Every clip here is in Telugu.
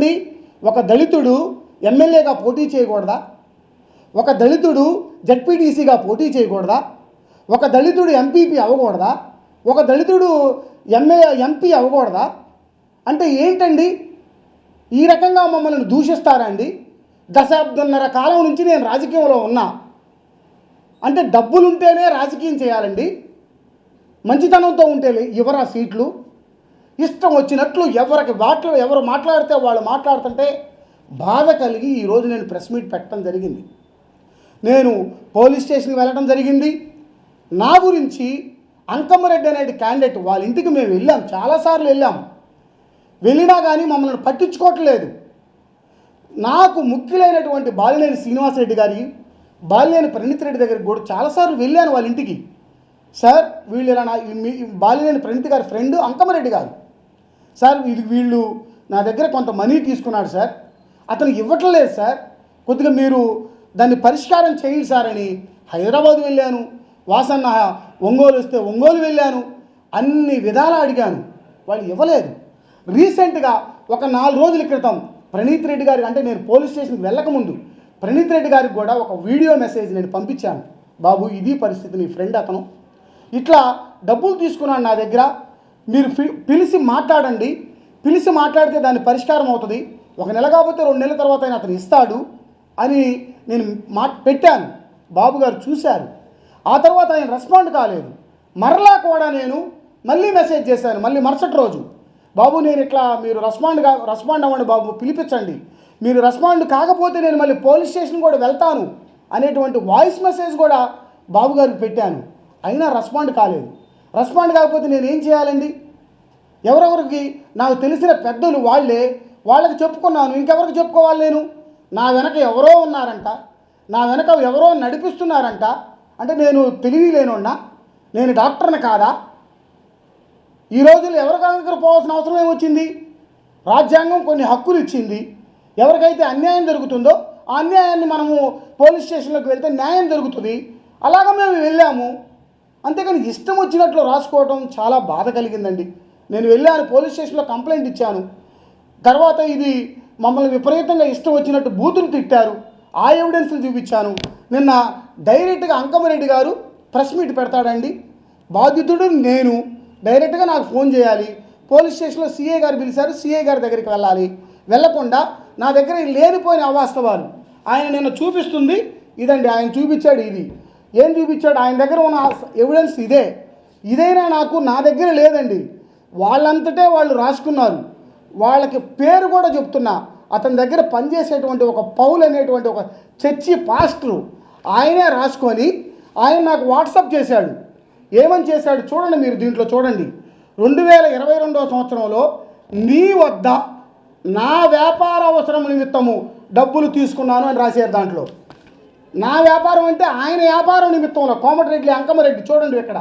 ఏమండి? ఒక దళితుడు ఎమ్మెల్యేగా పోటీ చేయకూడదా? ఒక దళితుడు జడ్పీటీసీగా పోటీ చేయకూడదా? ఒక దళితుడు ఎంపీపీ అవ్వకూడదా? ఒక దళితుడు ఎంఏ ఎంపీ అవ్వకూడదా? అంటే ఏంటండి? ఈ రకంగా మమ్మల్ని దూషిస్తారా అండి? దశాబ్దన్నర కాలం నుంచి నేను రాజకీయంలో ఉన్నా. అంటే డబ్బులుంటేనే రాజకీయం చేయాలండి. మంచితనంతో ఉంటే ఇవ్వరా సీట్లు ఇష్టం వచ్చినట్లు ఎవరికి వాటిలో ఎవరు మాట్లాడితే వాళ్ళు మాట్లాడుతుంటే బాధ కలిగి ఈరోజు నేను ప్రెస్ మీట్ పెట్టడం జరిగింది. నేను పోలీస్ స్టేషన్కి వెళ్ళడం జరిగింది. నా గురించి అంకమ్మరెడ్డి అనేది క్యాండిడేట్ వాళ్ళ ఇంటికి మేము వెళ్ళాం. చాలాసార్లు వెళ్ళాం. వెళ్ళినా కానీ మమ్మల్ని పట్టించుకోవట్లేదు. నాకు ముఖ్యులైనటువంటి బాలినేని శ్రీనివాసరెడ్డి గారి బాలినేని ప్రణీత్ రెడ్డి దగ్గరికి కూడా చాలాసార్లు వెళ్ళాను వాళ్ళ ఇంటికి. సార్ వీళ్ళు ఇలా నా బాలినేని ప్రణీత్ గారి ఫ్రెండ్ అంకమరెడ్డి గారు. సార్ ఇది వీళ్ళు నా దగ్గర కొంత మనీ తీసుకున్నాడు సార్. అతను ఇవ్వట్లేదు సార్. కొద్దిగా మీరు దాన్ని పరిష్కారం చేయండి సార్ అని హైదరాబాద్ వెళ్ళాను. వాసన్న ఒంగోలు వస్తే ఒంగోలు వెళ్ళాను. అన్ని విధాలు అడిగాను. వాళ్ళు ఇవ్వలేదు. రీసెంట్గా ఒక నాలుగు రోజుల క్రితం ప్రణీత్ రెడ్డి గారికి అంటే నేను పోలీస్ స్టేషన్కి వెళ్ళకముందు ప్రణీత్ రెడ్డి గారికి కూడా ఒక వీడియో మెసేజ్ నేను పంపించాను. బాబు ఇది పరిస్థితి నీ ఫ్రెండ్ అతను. ఇట్లా డబ్బులు తీసుకున్నాను నా దగ్గర. మీరు పి- పిలిచి మాట్లాడండి. పిలిచి మాట్లాడితే దాని పరిష్కారం అవుతుంది. ఒక నెల కాకపోతే రెండు నెలల తర్వాత ఆయన అతను ఇస్తాడు అని నేను మా పెట్టాను. బాబు గారు చూశారు. ఆ తర్వాత ఆయన రెస్పాండ్ కాలేదు. మరలా కూడా నేను మళ్ళీ మెసేజ్ చేశాను. మళ్ళీ మరుసటి రోజు. బాబు నేను ఇట్లా మీరు రెస్పాండ్ కా రెస్పాండ్ అవ్వండి బాబు పిలిపించండి. మీరు రెస్పాండ్ కాకపోతే నేను మళ్ళీ పోలీస్ స్టేషన్ కూడా వెళ్తాను అనేటువంటి వాయిస్ మెసేజ్ కూడా బాబు గారికి పెట్టాను. అయినా రెస్పాండ్ కాలేదు. రెస్పాండ్ కాకపోతే నేను ఏం చేయాలండి? ఎవరెవరికి నాకు తెలిసిన పెద్దలు వాళ్ళే వాళ్ళకి చెప్పుకున్నాను ఇంకెవరికి చెప్పుకోవాలి నేను? నా వెనక ఎవరో ఉన్నారంట నా వెనక ఎవరో నడిపిస్తున్నారంట అంటే నేను తెలివి లేనున్నా నేను డాక్టర్ని కాదా? ఈ రోజుల్లో ఎవరి దగ్గర పోవాల్సిన అవసరం ఏమొచ్చింది? రాజ్యాంగం కొన్ని హక్కులు ఇచ్చింది. ఎవరికైతే అన్యాయం జరుగుతుందో ఆ అన్యాయాన్ని మనము పోలీస్ స్టేషన్లోకి వెళ్తే న్యాయం జరుగుతుంది. అలాగ మేము వెళ్ళాము. అంతేకాని ఇష్టం వచ్చినట్లు రాసుకోవటం చాలా బాధ కలిగిందండి. నేను వెళ్ళాను పోలీస్ స్టేషన్లో కంప్లైంట్ ఇచ్చాను. తర్వాత ఇది మమ్మల్ని విపరీతంగా ఇష్టం వచ్చినట్టు బూతులు తిట్టారు. ఆ ఎవిడెన్స్లు చూపించాను. నిన్న డైరెక్ట్గా అంకమరెడ్డి గారు ప్రెస్ మీట్ పెడతాడండి. బాధితుడు నేను. డైరెక్ట్గా నాకు ఫోన్ చేయాలి. పోలీస్ స్టేషన్లో సీఏ గారు పిలిచారు. సీఏ గారి దగ్గరికి వెళ్ళాలి. వెళ్ళకుండా నా దగ్గర లేనిపోయిన అవాస్తవాలు. ఆయన నిన్న చూపిస్తుంది. ఇదండి ఆయన చూపించాడు ఇది. ఏం చూపించాడు? ఆయన దగ్గర ఉన్న ఎవిడెన్స్ ఇదే. ఇదైనా నాకు నా దగ్గర లేదండి. వాళ్ళంతటే వాళ్ళు రాసుకున్నారు. వాళ్ళకి పేరు కూడా చెప్తున్నా. అతని దగ్గర పనిచేసేటువంటి ఒక పౌల్ అనేటువంటి ఒక చర్చి పాస్టరు ఆయనే రాసుకొని ఆయన నాకు వాట్సప్ చేశాడు. ఏమని చేశాడు చూడండి మీరు దీంట్లో చూడండి. రెండు వేల ఇరవై రెండవ సంవత్సరంలో నీ వద్ద నా వ్యాపార అవసరం నిమిత్తము డబ్బులు తీసుకున్నాను అని రాశారు దాంట్లో. నా వ్యాపారం అంటే ఆయన వ్యాపారం నిమిత్తంలో కోమటిరెడ్డి అంకమరెడ్డి చూడండి ఇక్కడ.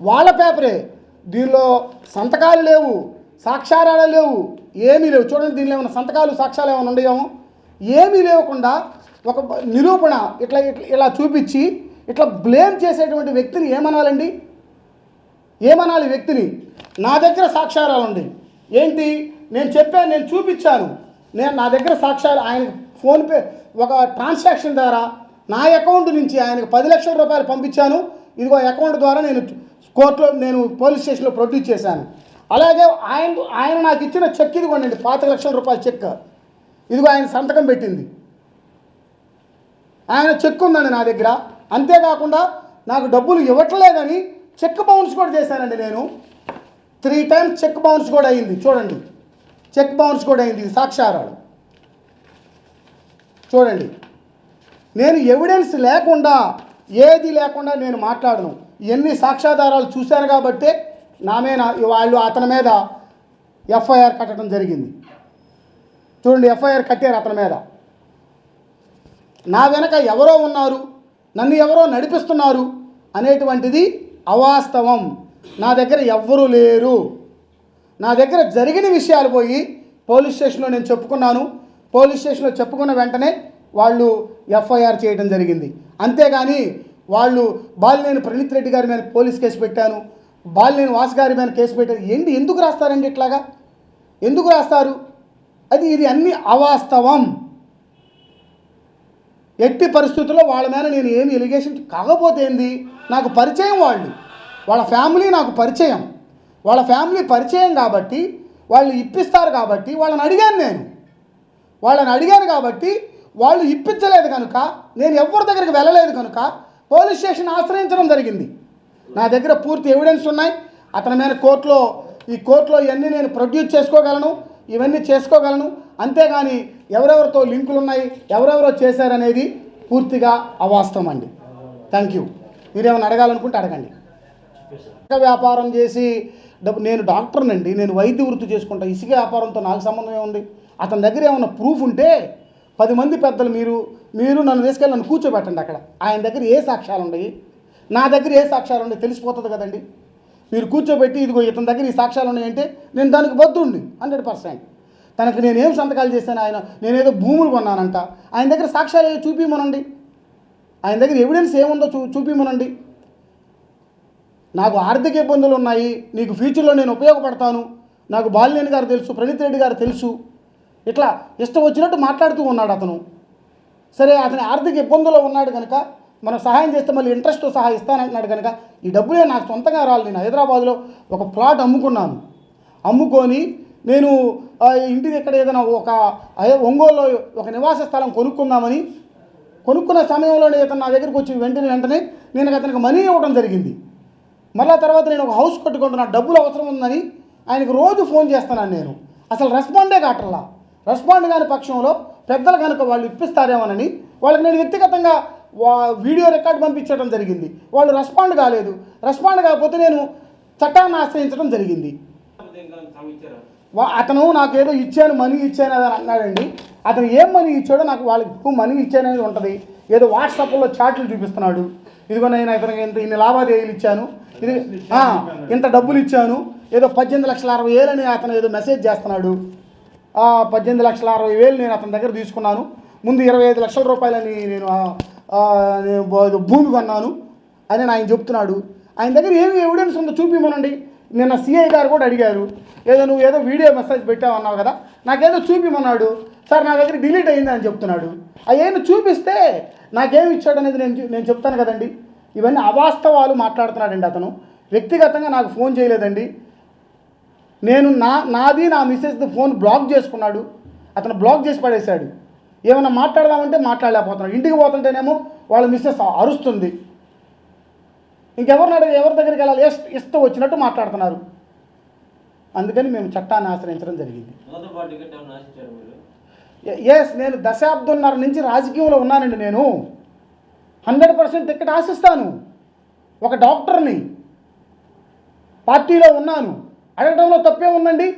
వాళ్ళ పేపరే. దీనిలో సంతకాలు లేవు సాక్షారాలు లేవు ఏమీ లేవు. చూడండి దీనిలో ఏమైనా సంతకాలు సాక్ష్యాలు ఏమైనా ఉండేమో ఏమీ లేకుండా ఒక నిరూపణ ఇట్లా ఇట్లా ఇలా చూపించి ఇట్లా బ్లేమ్ చేసేటువంటి వ్యక్తిని ఏమనాలండి? ఏమనాలి వ్యక్తిని? నా దగ్గర సాక్ష్యాలు ఉంది. ఏంటి? నేను చెప్పాను నేను చూపించాను. నేను నా దగ్గర సాక్ష్యాలు ఆయన ఫోన్పే ఒక ట్రాన్సాక్షన్ ద్వారా నా అకౌంట్ నుంచి ఆయనకు పది లక్షల రూపాయలు పంపించాను. ఇదిగో అకౌంట్ ద్వారా నేను కోర్టులో నేను పోలీస్ స్టేషన్లో ప్రొడ్యూస్ చేశాను. అలాగే ఆయన ఆయన నాకు ఇచ్చిన చెక్ ఇదిగోండి పాతిక లక్షల రూపాయల చెక్. ఇదిగో ఆయన సంతకం పెట్టింది. ఆయన చెక్ ఉందండి నా దగ్గర. అంతేకాకుండా నాకు డబ్బులు ఇవ్వట్లేదని చెక్ బౌన్స్ కూడా చేశానండి నేను. త్రీ టైమ్స్ చెక్ బౌన్స్ కూడా అయింది చూడండి. చెక్ బౌన్స్ కూడా అయింది ఇది సాక్షారాలు చూడండి. నేను ఎవిడెన్స్ లేకుండా ఏది లేకుండా నేను మాట్లాడను. ఎన్ని సాక్ష్యాధారాలు చూశాను కాబట్టే నా మీద వాళ్ళు అతని మీద ఎఫ్ఐఆర్ కట్టడం జరిగింది. చూడండి ఎఫ్ఐఆర్ కట్టారు అతని మీద. నా వెనక ఎవరో ఉన్నారు నన్ను ఎవరో నడిపిస్తున్నారు అనేటువంటిది అవాస్తవం. నా దగ్గర ఎవ్వరూ లేరు. నా దగ్గర జరిగిన విషయాలు పోయి పోలీస్ స్టేషన్లో నేను చెప్పుకున్నాను. పోలీస్ స్టేషన్లో చెప్పుకున్న వెంటనే వాళ్ళు ఎఫ్ఐఆర్ చేయడం జరిగింది. అంతేగాని వాళ్ళు బాలినేని ప్రణీత్ రెడ్డి గారి మీద పోలీస్ కేసు పెట్టాను. బాలినేని వాసు గారి మీద కేసు పెట్టాను. ఏంటి ఎందుకు రాస్తారండి ఇట్లాగా? ఎందుకు రాస్తారు? అది ఇది అన్ని అవాస్తవం. ఎట్టి పరిస్థితుల్లో వాళ్ళ మీద నేను ఏమి ఎలిగేషన్ కాకపోతే ఏంది? నాకు పరిచయం వాళ్ళు. వాళ్ళ ఫ్యామిలీ నాకు పరిచయం. వాళ్ళ ఫ్యామిలీ పరిచయం కాబట్టి వాళ్ళు ఇప్పిస్తారు కాబట్టి వాళ్ళని అడిగాను నేను. వాళ్ళని అడిగాను కాబట్టి వాళ్ళు ఇప్పించలేదు కనుక నేను ఎవరి దగ్గరికి వెళ్ళలేదు కనుక పోలీస్ స్టేషన్ ఆశ్రయించడం జరిగింది. నా దగ్గర పూర్తి ఎవిడెన్స్ ఉన్నాయి. అతని మీద కోర్టులో ఈ కోర్టులో ఇవన్నీ నేను ప్రొడ్యూస్ చేసుకోగలను ఇవన్నీ చేసుకోగలను. అంతేగాని ఎవరెవరితో లింకులు ఉన్నాయి ఎవరెవరో చేశారనేది పూర్తిగా అవాస్తవం అండి. థ్యాంక్ యూ మీరేమైనా అడగాలనుకుంటే అడగండి. వ్యాపారం చేసి డబ్బు నేను డాక్టర్నండి నేను వైద్య వృత్తి చేసుకుంటా. ఇసుక వ్యాపారంతో నాకు సంబంధం ఏముంది అతని దగ్గర ఏమైనా ప్రూఫ్ ఉంటే పది మంది పెద్దలు మీరు మీరు నన్ను తీసుకెళ్ళి నన్ను కూర్చోబెట్టండి అక్కడ. ఆయన దగ్గర ఏ సాక్ష్యాలు ఉన్నాయి? నా దగ్గర ఏ సాక్ష్యాలు ఉన్నాయి? తెలిసిపోతుంది కదండి. మీరు కూర్చోబెట్టి ఇదిగో ఇతని దగ్గర ఈ సాక్ష్యాలు ఉన్నాయంటే నేను దానికి బద్దుండి హండ్రెడ్ పర్సెంట్. తనకు నేనేం సంతకాలు చేశాను ఆయన? నేనేదో భూములు కొన్నానంట. ఆయన దగ్గర సాక్ష్యాలు చూపించమనండి చూపిమనండి ఆయన దగ్గర ఎవిడెన్స్ ఏముందో చూ చూపిమనండి నాకు ఆర్థిక ఇబ్బందులు ఉన్నాయి. నీకు ఫ్యూచర్లో నేను ఉపయోగపడతాను. నాకు బాలినేని గారు తెలుసు ప్రణీత్ రెడ్డి గారు తెలుసు. ఇట్లా ఇష్టం వచ్చినట్టు మాట్లాడుతూ ఉన్నాడు అతను. సరే అతని ఆర్థిక ఇబ్బందుల్లో ఉన్నాడు కనుక మనం సహాయం చేస్తే మళ్ళీ ఇంట్రెస్ట్ సహా ఇస్తానంటున్నాడు కనుక ఈ డబ్బులే నాకు సొంతంగా రాలి. నేను హైదరాబాద్లో ఒక ప్లాట్ అమ్ముకున్నాను. అమ్ముకొని నేను ఇంటి దగ్గర ఏదైనా ఒక ఒంగోలులో ఒక నివాస స్థలం కొనుక్కుందామని కొనుక్కున్న సమయంలోనే ఇతను నా దగ్గరికి వచ్చి వెంటనే వెంటనే నేను అతనికి మనీ ఇవ్వడం జరిగింది. మళ్ళా తర్వాత నేను ఒక హౌస్ కట్టుకుంటున్నా డబ్బులు అవసరం ఉందని ఆయనకు రోజు ఫోన్ చేస్తున్నాను నేను. అసలు రెస్పాండే కావట్లా. రెస్పాండ్ కాని పక్షంలో పెద్దలు కనుక వాళ్ళు ఇప్పిస్తారేమోనని వాళ్ళకి నేను వ్యక్తిగతంగా వా- వీడియో రికార్డ్ పంపించడం జరిగింది. వాళ్ళు రెస్పాండ్ కాలేదు. రెస్పాండ్ కాకపోతే నేను చట్టాన్ని ఆశ్రయించడం జరిగింది. వా- అతను నాకు ఏదో ఇచ్చాను మనీ ఇచ్చాను అని అన్నాడండి. అతను ఏం మనీ ఇచ్చాడో నాకు వాళ్ళకి ఎక్కువ మనీ ఇచ్చాను అనేది ఉంటుంది. ఏదో వాట్సాప్లో చాట్లు చూపిస్తున్నాడు. ఇదిగో నేను ఇతనికి ఇంత ఇన్ని లావాదేవీలు ఇచ్చాను. ఇది ఇంత డబ్బులు ఇచ్చాను. ఏదో పద్దెనిమిది లక్షల అరవై వేలని అతను ఏదో మెసేజ్ చేస్తున్నాడు. పద్దెనిమిది లక్షల అరవై వేలు నేను అతని దగ్గర తీసుకున్నాను. ముందు ఇరవై ఐదు లక్షల రూపాయలని నేను భూమి కొన్నాను అని ఆయన చెప్తున్నాడు. ఆయన దగ్గర ఏమి ఎవిడెన్స్ ఉందో చూపిమనండి నిన్న సిఐ గారు కూడా అడిగారు. ఏదో నువ్వు ఏదో వీడియో మెసేజ్ పెట్టావు అన్నావు కదా నాకేదో చూపిమన్నాడు సార్ నా దగ్గర డిలీట్ అయింది అని చెప్తున్నాడు. అవేమి చూపిస్తే నాకేమి ఇచ్చాడు అనేది నేను నేను చెప్తాను కదండి. ఇవన్నీ అవాస్తవాలు మాట్లాడుతున్నాడండి అతను. వ్యక్తిగతంగా నాకు ఫోన్ చేయలేదండి. నేను నా నాది నా మిస్సెస్ ఫోన్ బ్లాక్ చేసుకున్నాడు. అతను బ్లాక్ చేసి పడేశాడు. ఏమైనా మాట్లాడదామంటే మాట్లాడలేకపోతున్నాడు. ఇంటికి పోతుంటేనేమో వాళ్ళ మిస్సెస్ అరుస్తుంది. ఇంకెవరిని ఎవరి దగ్గరికి వెళ్ళాలి? ఇష్ట వచ్చినట్టు మాట్లాడుతున్నారు. అందుకని మేము చట్టాన్ని ఆశ్రయించడం జరిగింది. ఎస్ నేను దశాబ్దంన్నర నుంచి రాజకీయంలో ఉన్నానండి నేను. హండ్రెడ్ పర్సెంట్ టికెట్ ఆశిస్తాను. ఒక డాక్టర్ని. పార్టీలో ఉన్నాను. అడగడంలో తప్పే ఉందండి?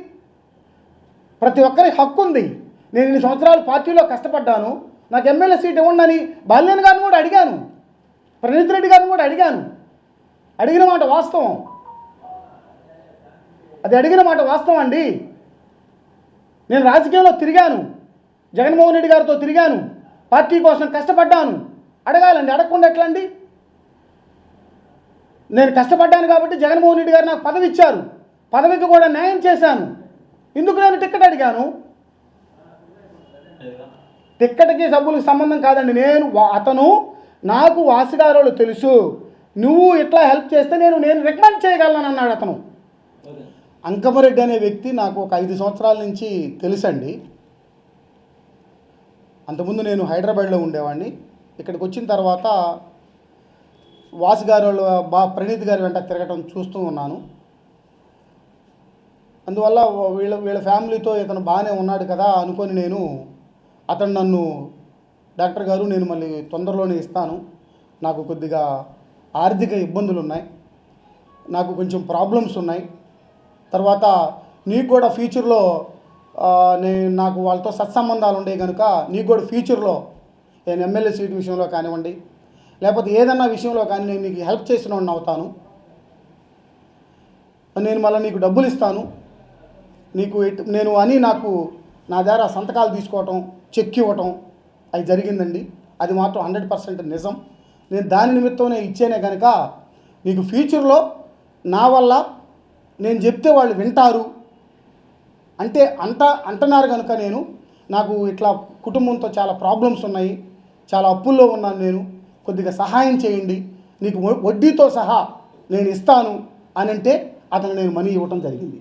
ప్రతి ఒక్కరి హక్కు ఉంది. నేను ఇన్ని సంవత్సరాలు పార్టీలో కష్టపడ్డాను. నాకు ఎమ్మెల్యే సీట్ ఇవ్వండి అని బాల్యన్ గారిని కూడా అడిగాను. ప్రణీత్ రెడ్డి గారిని కూడా అడిగాను. అడిగిన మాట వాస్తవం. అది అడిగిన మాట వాస్తవం అండి. నేను రాజకీయంలో తిరిగాను. జగన్మోహన్ రెడ్డి గారితో తిరిగాను. పార్టీ కోసం కష్టపడ్డాను. అడగాలండి. అడగకుండా ఎట్లా అండి నేను కష్టపడ్డాను కాబట్టి జగన్మోహన్ రెడ్డి గారు నాకు పదవి ఇచ్చారు పదవికి కూడా న్యాయం చేశాను. ఎందుకు నేను టిక్కెట్ అడిగాను? టిక్కెట్కి సబ్బులకు సంబంధం కాదండి. నేను వా- అతను నాకు వాసిగారోళ్ళు తెలుసు. నువ్వు ఇట్లా హెల్ప్ చేస్తే నేను నేను రికమెండ్ చేయగలను అన్నాడు అతను. అంకమరెడ్డి అనే వ్యక్తి నాకు ఒక ఐదు సంవత్సరాల నుంచి తెలుసండి. అంతకుముందు నేను హైదరాబాద్లో ఉండేవాడిని. ఇక్కడికి వచ్చిన తర్వాత వాసు గారు బా ప్రణీత్ గారి వెంట తిరగటం చూస్తూ ఉన్నాను. అందువల్ల వీళ్ళ వీళ్ళ ఫ్యామిలీతో ఇతను బాగానే ఉన్నాడు కదా అనుకొని నేను అతను నన్ను డాక్టర్ గారు నేను మళ్ళీ తొందరలోనే ఇస్తాను. నాకు కొద్దిగా ఆర్థిక ఇబ్బందులు ఉన్నాయి. నాకు కొంచెం ప్రాబ్లమ్స్ ఉన్నాయి. తర్వాత నీకు కూడా ఫ్యూచర్లో నేను నాకు వాళ్ళతో సత్సంబంధాలు ఉండే కనుక నీకు కూడా ఫ్యూచర్లో నేను ఎమ్మెల్యే సీట్ విషయంలో కానివ్వండి లేకపోతే ఏదన్నా విషయంలో కానీ నేను నీకు హెల్ప్ చేసిన వాడిని అవుతాను. నేను మళ్ళీ నీకు డబ్బులు ఇస్తాను. నీకు ఎట్- నేను అని నాకు నా ద్వారా సంతకాలు తీసుకోవటం చెక్ ఇవ్వటం అది జరిగిందండి. అది మాత్రం హండ్రెడ్ పర్సెంట్ నిజం. నేను దాని నిమిత్తమే ఇచ్చేనే కనుక నీకు ఫ్యూచర్లో నా వల్ల నేను చెప్తే వాళ్ళు వింటారు. అంటే అంట అంటున్నారు కనుక నేను నాకు ఇట్లా కుటుంబంతో చాలా ప్రాబ్లమ్స్ ఉన్నాయి చాలా అప్పుల్లో ఉన్నాను నేను కొద్దిగా సహాయం చేయండి నీకు వడ్డీతో సహా నేను ఇస్తాను అని అంటే అతను నేను మనీ ఇవ్వటం జరిగింది.